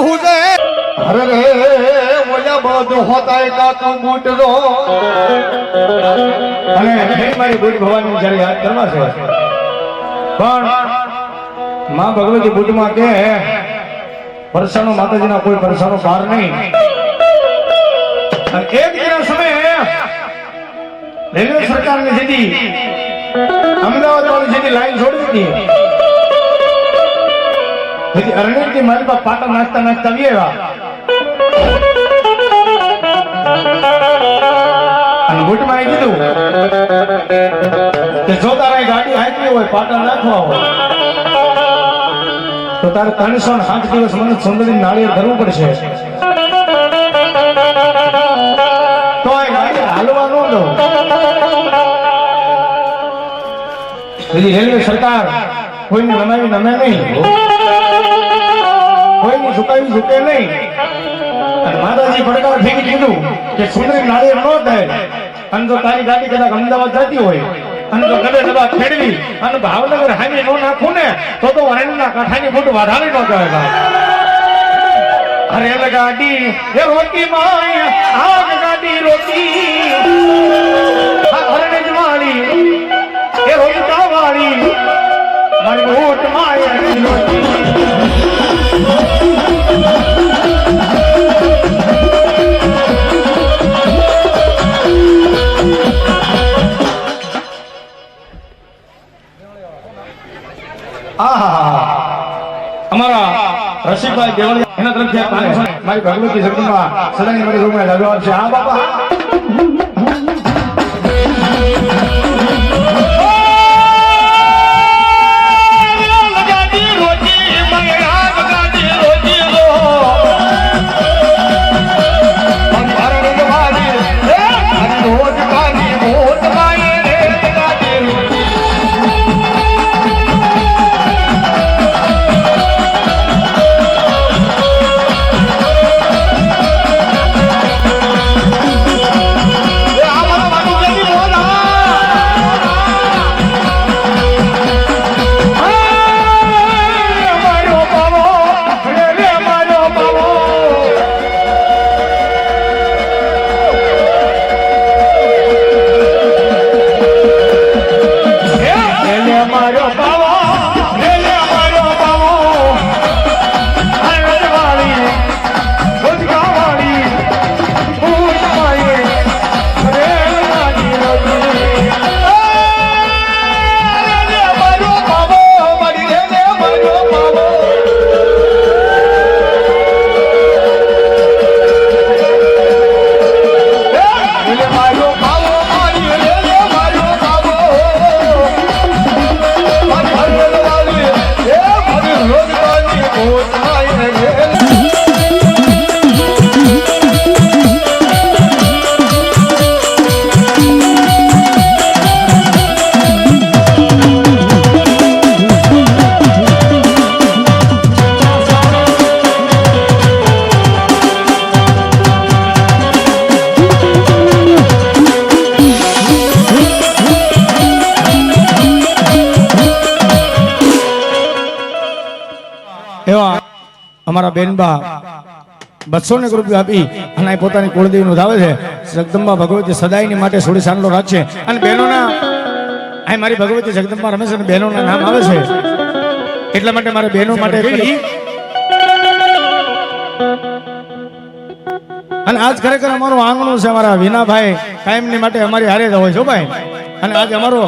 કહું અરે પણ માં ભગવતી બુટમાં કે પરસાનો માતાજીના કોઈ પરસાનો પાર નહીં. અને એક દિના સમયે રેલવે સરકારની સીધી અમદાવાદ વાળી સીધી લાઈન છોડી દીધી. તેથી અરણ્યથી મારી પાસે પાટા નાખતા નાખતા આવી આવ્યા. અને ગુટમાં કીધું કે જો તારે ગાડી હાંકવી હોય પાટા નાખવા હોય, તો તારે ત્રણસો ને સાત દિવસ મને સુંદરી નાળિયેર કરવું પડશે. તો એ ગાડી હાલવા ન દો સરકાર કોઈને નમાવી નમે નહીં. કોઈની ઝુકાવી ઝુકે નહીં. અને માતાજી પડકાર ફેંકી દીધું કે સુંદરી નાળિયેર ન થાય. અને જો તારી ગાડી કદાચ અમદાવાદ જતી હોય, અને જો કદાચ કદાચ ખેડવી અને ભાવનગર હામી નો નાખું ને, તો તો વરણના કાંઠાની ફૂટ વધારી ન કહેવાય ભાઈ અરે ગાડી, એ રોટી માય આગ ગાડી રોટી. અમારા રસિકભાઈ દેવળિયા એના તરફથી મારી ભગવતી શક્તિમાં સદાની મારી રૂમમાં લગાવ છે. હા, બાપા. Bye. અમારા બેનબા બસો ને રૂપિયા આપી અને પોતાની કુળદેવી નું ધાવે છે. જગદંબા ભગવતી સદાયની માટે સોળી સાંડલો રાખશે અને બહેનોના, આ મારી ભગવતી જગદંબા રમેશ અને બહેનોના નામ આવે છે. એટલા માટે મારે બહેનો માટે અને આજ ખરેખર અમારું આંગણું છે અમારા વિનાભાઈ કાયમની માટે અમારી હારે જ હોય છો ભાઈ. અને આજ અમારો,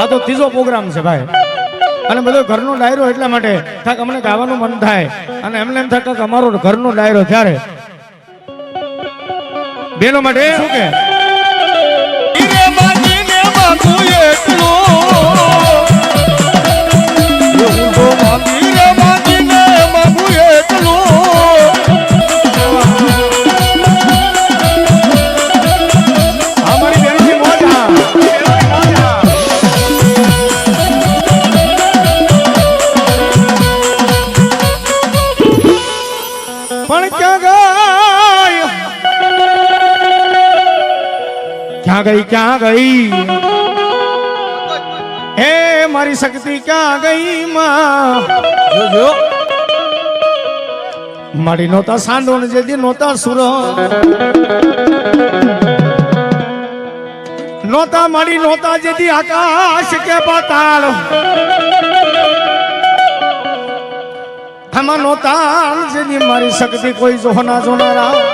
આ તો ત્રીજો પ્રોગ્રામ છે ભાઈ. અને બધો ઘરનો ડાયરો એટલા માટે થાક અમને ગાવાનું મન થાય. અને એમને એમ થાય કાંક અમારો ઘરનો ડાયરો ત્યારે બેનો માટે શું કે? ક્યાં ગઈ ક્યાં ગઈ? હે મારી શક્તિ ક્યાં ગઈ માં? જોજો મારી નોતા સાંડો ને જેદી નોતા સુર નોતા મારી નોતા જેદી આકાશ કે પાતાળ. આમાં નોતા જેદી મારી શક્તિ કોઈ જોના જોનારા.